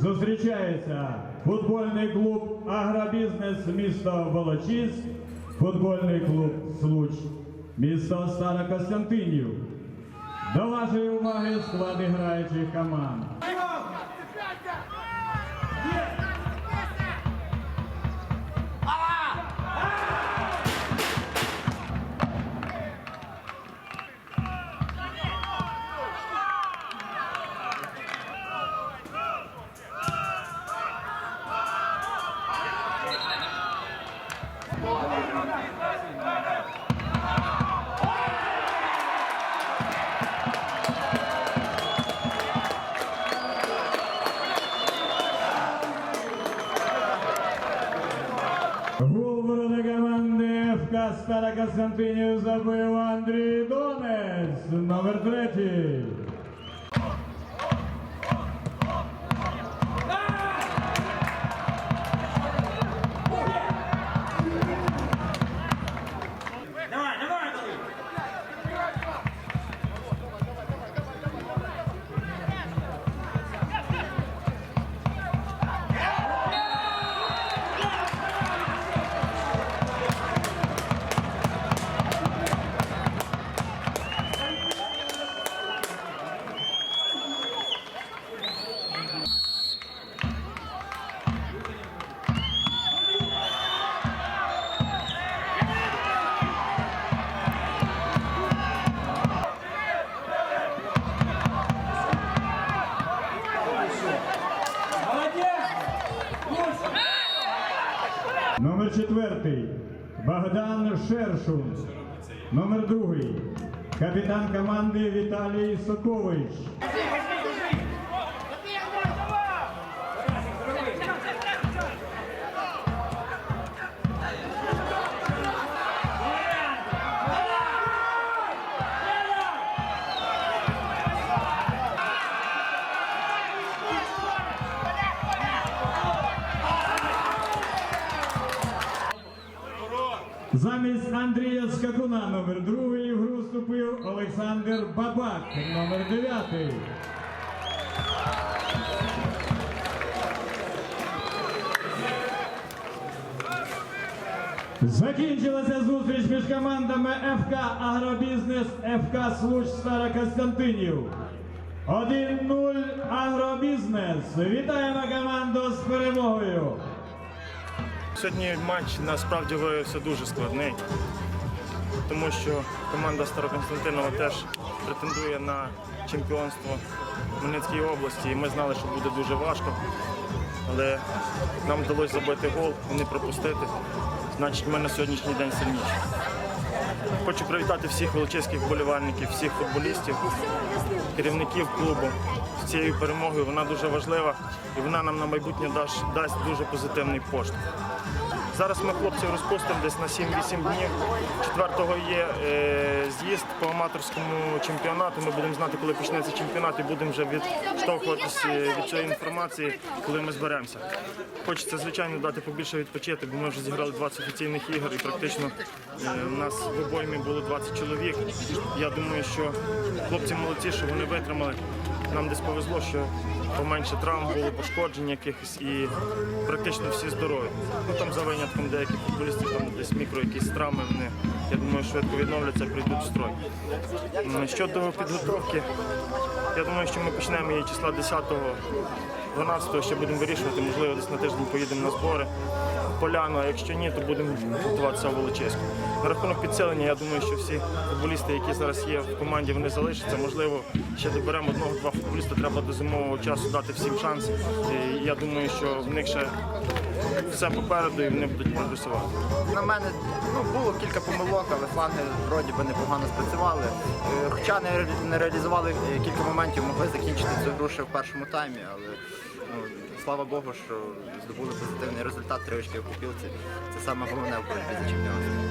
зустрічається футбольний клуб Агробізнес міста Волочиськ, футбольний клуб Случ міста Старокостянтинів. До вашої уваги склади граючих команд. Гол ворота команди ФК Старокостянтинів забив Андрій Донець, номер третій. Номер четвертий Богдан Шершун. Номер другий капітан команди Віталій Сокович. Замість Андрія Скакуна номер другий в гру вступив Олександр Бабак, номер дев'ятий. Закінчилася зустріч між командами ФК Агробізнес, ФК Случ Старокостянтинів. 1-0 Агробізнес. Вітаємо команду з перемогою. Сьогодні матч насправді виявився дуже складний, тому що команда Староконстантинова теж претендує на чемпіонство в Хмельницькій області. І ми знали, що буде дуже важко. Але нам вдалося забити гол і не пропустити. Значить, ми на сьогоднішній день сильніші. Хочу привітати всіх величезних вболівальників, всіх футболістів, керівників клубу з цією перемогою. Вона дуже важлива і вона нам на майбутнє дасть, дуже позитивний поштовх. Зараз ми хлопців розпустимо десь на 7-8 днів. Четвертого є е, з'їзд по аматорському чемпіонату. Ми будемо знати, коли почнеться чемпіонат, і будемо вже відштовхуватися від цієї інформації, коли ми зберемося. Хочеться, звичайно, дати побільше відпочити, бо ми вже зіграли 20 офіційних ігор і практично е, у нас в обоймі було 20 чоловік. Я думаю, що хлопці молодці, що вони витримали. Нам десь повезло, що поменше травм було пошкоджень якихось і практично всі здорові. Ну там за винятком деякі футболісти, там десь мікро якісь травми. Вони я думаю, швидко відновляться прийдуть в строй. Щодо підготовки, я думаю, що ми почнемо її числа 10-го, 12-го ще будемо вирішувати. Можливо, десь на тиждень поїдемо на збори. Поляну, а якщо ні, то будемо готуватися в Волочиську. На рахунок підсилення, я думаю, що всі футболісти, які зараз є в команді, вони залишаться. Можливо, ще доберемо одного-два футболіста. Треба до зимового часу дати всім шанс. І я думаю, що в них ще все попереду і вони будуть прогресувати. На мене ну, було кілька помилок, але фланги вроді би непогано спрацювали. Е, Хоча не, реалізували е, кілька моментів, могли закінчити цю гру в першому таймі, але ну, слава Богу, що здобули позитивний результат, три очки в купілці. Це саме головне в боротьбі за чемпіонство.